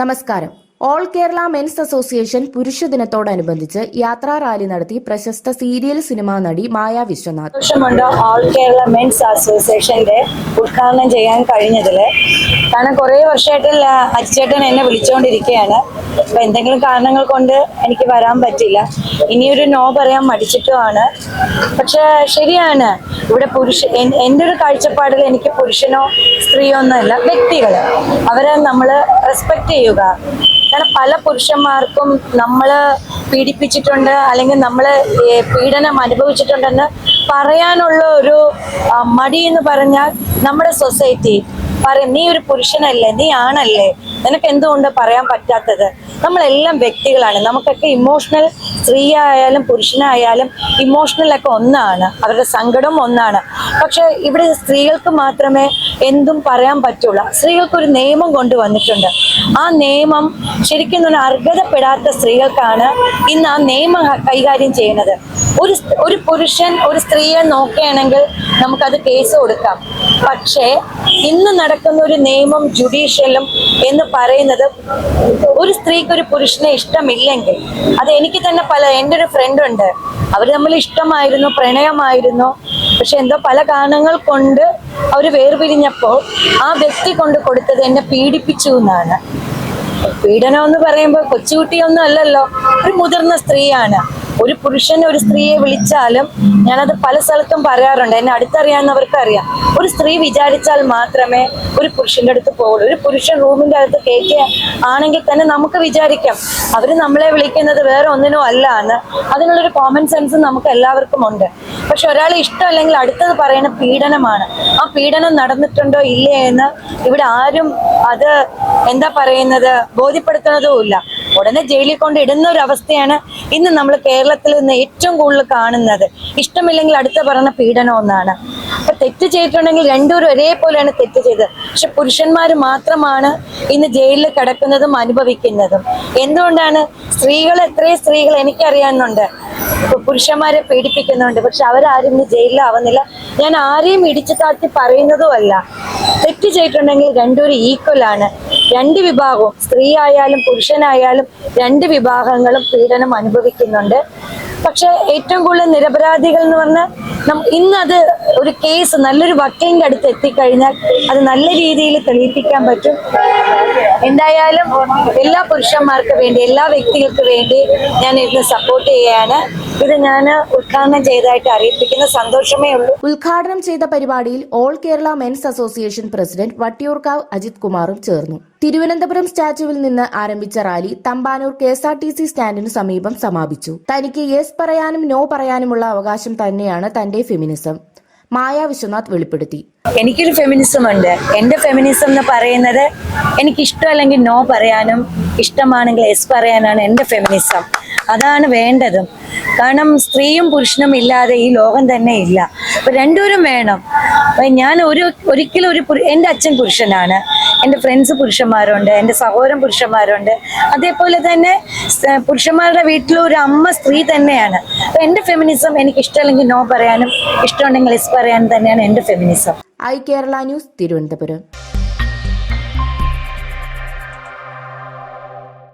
నమస్కారం. All Kerala men's association പുരുഷ ദിനത്തോടനുബന്ധിച്ച് യാത്രാ റാലി നടത്തി പ്രശസ്ത സീരിയൽ സിനിമാ നടി മായ വിശ്വനാഥ്. സന്തോഷമുണ്ട് ഓൾ കേരള മെൻസ് അസോസിയേഷന്റെ ഉദ്ഘാടനം ചെയ്യാൻ കഴിഞ്ഞതിൽ കാരണം കുറേ വർഷമായിട്ട് അച്ചേട്ടൻ എന്നെ വിളിച്ചുകൊണ്ടിരിക്കുകയാണ് അപ്പൊ എന്തെങ്കിലും കാരണങ്ങൾ കൊണ്ട് എനിക്ക് വരാൻ പറ്റില്ല. ഇനിയൊരു നോ പറയാൻ മടിച്ചിട്ടുമാണ്. പക്ഷെ ശരിയാണ്. ഇവിടെ പുരുഷ എൻ- എന്റെ ഒരു കാഴ്ചപ്പാടിൽ എനിക്ക് പുരുഷനോ സ്ത്രീയോ ഒന്നുമല്ല വ്യക്തികൾ അവരെ നമ്മൾ റെസ്പെക്ട് ചെയ്യുക. കാരണം പല പുരുഷന്മാർക്കും നമ്മൾ പീഡിപ്പിച്ചിട്ടുണ്ട് അല്ലെങ്കിൽ നമ്മൾ പീഡനം അനുഭവിച്ചിട്ടുണ്ടെന്ന് പറയാനുള്ള ഒരു മടി എന്ന് പറഞ്ഞാൽ നമ്മുടെ സൊസൈറ്റി. പറയും നീ ഒരു പുരുഷനല്ലേ നീ ആണല്ലേ? നിനക്ക് എന്തുകൊണ്ട് പറയാൻ പറ്റാത്തത്? നമ്മളെല്ലാം വ്യക്തികളാണ്. നമുക്കൊക്കെ ഇമോഷണൽ സ്ത്രീ ആയാലും പുരുഷനായാലും ഇമോഷണലൊക്കെ ഒന്നാണ്. അവരുടെ സങ്കടം ഒന്നാണ്. പക്ഷെ ഇവിടെ സ്ത്രീകൾക്ക് മാത്രമേ എന്തും പറയാൻ പറ്റുള്ളൂ. സ്ത്രീകൾക്ക് ഒരു നിയമം കൊണ്ടുവന്നിട്ടുണ്ട്. ആ നിയമം ശരിക്കും പറഞ്ഞാൽ അർഹതപ്പെടാത്ത സ്ത്രീകൾക്കാണ് ഇന്ന് ആ നിയമം കൈകാര്യം ചെയ്യുന്നത്. ഒരു ഒരു പുരുഷൻ ഒരു സ്ത്രീയെ നോക്കുകയാണെങ്കിൽ നമുക്കത് കേസ് കൊടുക്കാം. പക്ഷേ ഇന്ന് നടക്കുന്ന ഒരു നിയമം ജുഡീഷ്യലും എന്ന് പറയുന്നത് ഒരു സ്ത്രീക്ക് ഒരു പുരുഷനെ ഇഷ്ടമില്ലെങ്കിൽ അത് എനിക്ക് തന്നെ പല എന്റെ ഒരു ഫ്രണ്ട് ഉണ്ട്. അവർ തമ്മിൽ ഇഷ്ടമായിരുന്നു പ്രണയമായിരുന്നു. പക്ഷെ എന്തോ പല കാരണങ്ങൾ കൊണ്ട് അവർ വേർപിരിഞ്ഞപ്പോൾ ആ വ്യക്തി കൊണ്ട് കൊടുത്തത് എന്നെ പീഡിപ്പിച്ചു എന്നാണ്. പീഡനം എന്ന് പറയുമ്പോൾ കൊച്ചുകുട്ടിയൊന്നും അല്ലല്ലോ ഒരു മുതിർന്ന സ്ത്രീയാണ്. ഒരു പുരുഷൻ ഒരു സ്ത്രീയെ വിളിച്ചാലും ഞാനത് പല സ്ഥലത്തും പറയാറുണ്ട്. എന്നെ അടുത്തറിയാവുന്നവർക്ക് അറിയാം ഒരു സ്ത്രീ വിചാരിച്ചാൽ മാത്രമേ ഒരു പുരുഷന്റെ അടുത്ത് പോകുള്ളൂ ഒരു പുരുഷൻ റൂമിന്റെ അടുത്ത് കയറ്റുക ആണെങ്കിൽ തന്നെ നമുക്ക് വിചാരിക്കാം അവർ നമ്മളെ വിളിക്കുന്നത് വേറെ ഒന്നിനും അല്ല എന്ന്. അതിനുള്ളൊരു കോമൺ സെൻസ് നമുക്ക് എല്ലാവർക്കും ഉണ്ട്. പക്ഷെ ഒരാളെ ഇഷ്ടമല്ലെങ്കിൽ അടുത്തത് പറയുന്ന പീഡനമാണ്. ആ പീഡനം നടന്നിട്ടുണ്ടോ ഇല്ലേ എന്ന് ഇവിടെ ആരും അത് എന്താ പറയുന്നത് ബോധ്യപ്പെടുത്തുന്നതുമില്ല ഉടനെ ജയിലിൽ കൊണ്ട് ഇടുന്ന ഒരു അവസ്ഥയാണ് ഇന്ന് നമ്മൾ കേരളത്തിൽ നിന്ന് ഏറ്റവും കൂടുതൽ കാണുന്നത്. ഇഷ്ടമില്ലെങ്കിൽ അടുത്ത പറഞ്ഞ പീഡനം ഒന്നാണ്. അപ്പൊ തെറ്റ് ചെയ്തിട്ടുണ്ടെങ്കിൽ രണ്ടുപേരും ഒരേപോലെയാണ് തെറ്റ് ചെയ്തത്. പക്ഷെ പുരുഷന്മാർ മാത്രമാണ് ഇന്ന് ജയിലിൽ കിടക്കുന്നതും അനുഭവിക്കുന്നതും. എന്തുകൊണ്ടാണ്? സ്ത്രീകൾ എത്രയും സ്ത്രീകൾ എനിക്കറിയാവുന്നുണ്ട് പുരുഷന്മാരെ പീഡിപ്പിക്കുന്നുണ്ട്. പക്ഷെ അവരാരും ഇന്ന് ജയിലിലാവുന്നില്ല. ഞാൻ ആരെയും ഇടിച്ചു താഴ്ത്തി പറയുന്നതുമല്ല. തെറ്റ് ചെയ്തിട്ടുണ്ടെങ്കിൽ രണ്ടുപേരും ഈക്വൽ ആണ്. രണ്ട് വിഭാഗവും സ്ത്രീ ആയാലും പുരുഷനായാലും രണ്ട് വിഭാഗങ്ങളും പീഡനം അനുഭവിക്കുന്നുണ്ട്. പക്ഷെ ഏറ്റവും കൂടുതൽ നിരപരാധികൾ എന്ന് പറഞ്ഞാൽ ഇന്നത് ഒരു കേസ് നല്ലൊരു വക്കീലിന്റെ അടുത്ത് എത്തിക്കഴിഞ്ഞാൽ അത് നല്ല രീതിയിൽ തെളിയിപ്പിക്കാൻ പറ്റും. എന്തായാലും എല്ലാ പുരുഷന്മാർക്ക് വേണ്ടി എല്ലാ വ്യക്തികൾക്ക് വേണ്ടി ഞാൻ ഇന്ന് സപ്പോർട്ട് ചെയ്യാണ്. ഇത് ഞാൻ ഉദ്ഘാടനം ചെയ്തതായിട്ട് അറിയിപ്പിക്കുന്ന സന്തോഷമേ ഉള്ളൂ. ഉദ്ഘാടനം ചെയ്ത പരിപാടിയിൽ all Kerala men's association president Vattiyoorkavu Ajith കുമാറും ചേർന്നു. തിരുവനന്തപുരം സ്റ്റാച്യുവിൽ നിന്ന് ആരംഭിച്ച rally Thampanoor K S R T C സ്റ്റാൻഡിന് സമീപം സമാപിച്ചു. തനിക്ക് യെസ് പറയാനും നോ പറയാനുമുള്ള അവകാശം തന്നെയാണ് തന്റെ ഫെമിനിസം. മായ വിശ്വനാഥ് വെളിപ്പെടുത്തി. എനിക്കൊരു ഫെമിനിസം ഉണ്ട്. എന്റെ ഫെമിനിസം എന്ന് പറയുന്നത് എനിക്ക് ഇഷ്ടമല്ലെങ്കിൽ നോ പറയാനും ഇഷ്ടമാണെങ്കിൽ എസ് പറയാനാണ് എന്റെ ഫെമിനിസം അതാണ് വേണ്ടതും. കാരണം സ്ത്രീയും പുരുഷനും ഇല്ലാതെ ഈ ലോകം തന്നെ ഇല്ല. അപ്പൊ രണ്ടുപേരും വേണം. അപ്പൊ ഞാൻ ഒരു ഒരിക്കലും ഒരു എന്റെ അച്ഛൻ പുരുഷനാണ്. എന്റെ ഫ്രണ്ട്സ് പുരുഷന്മാരുണ്ട് എന്റെ സഹോദരൻ പുരുഷന്മാരുണ്ട്. അതേപോലെ തന്നെ പുരുഷന്മാരുടെ വീട്ടിൽ ഒരു അമ്മ സ്ത്രീ തന്നെയാണ്. അപ്പൊ എന്റെ ഫെമിനിസം എനിക്ക് ഇഷ്ടമല്ലെങ്കിൽ നോ പറയാനും ഇഷ്ടമുണ്ടെങ്കിൽ എസ് പറയാനും തന്നെയാണ് എന്റെ feminism I Kerala news Thiruvananthapuram.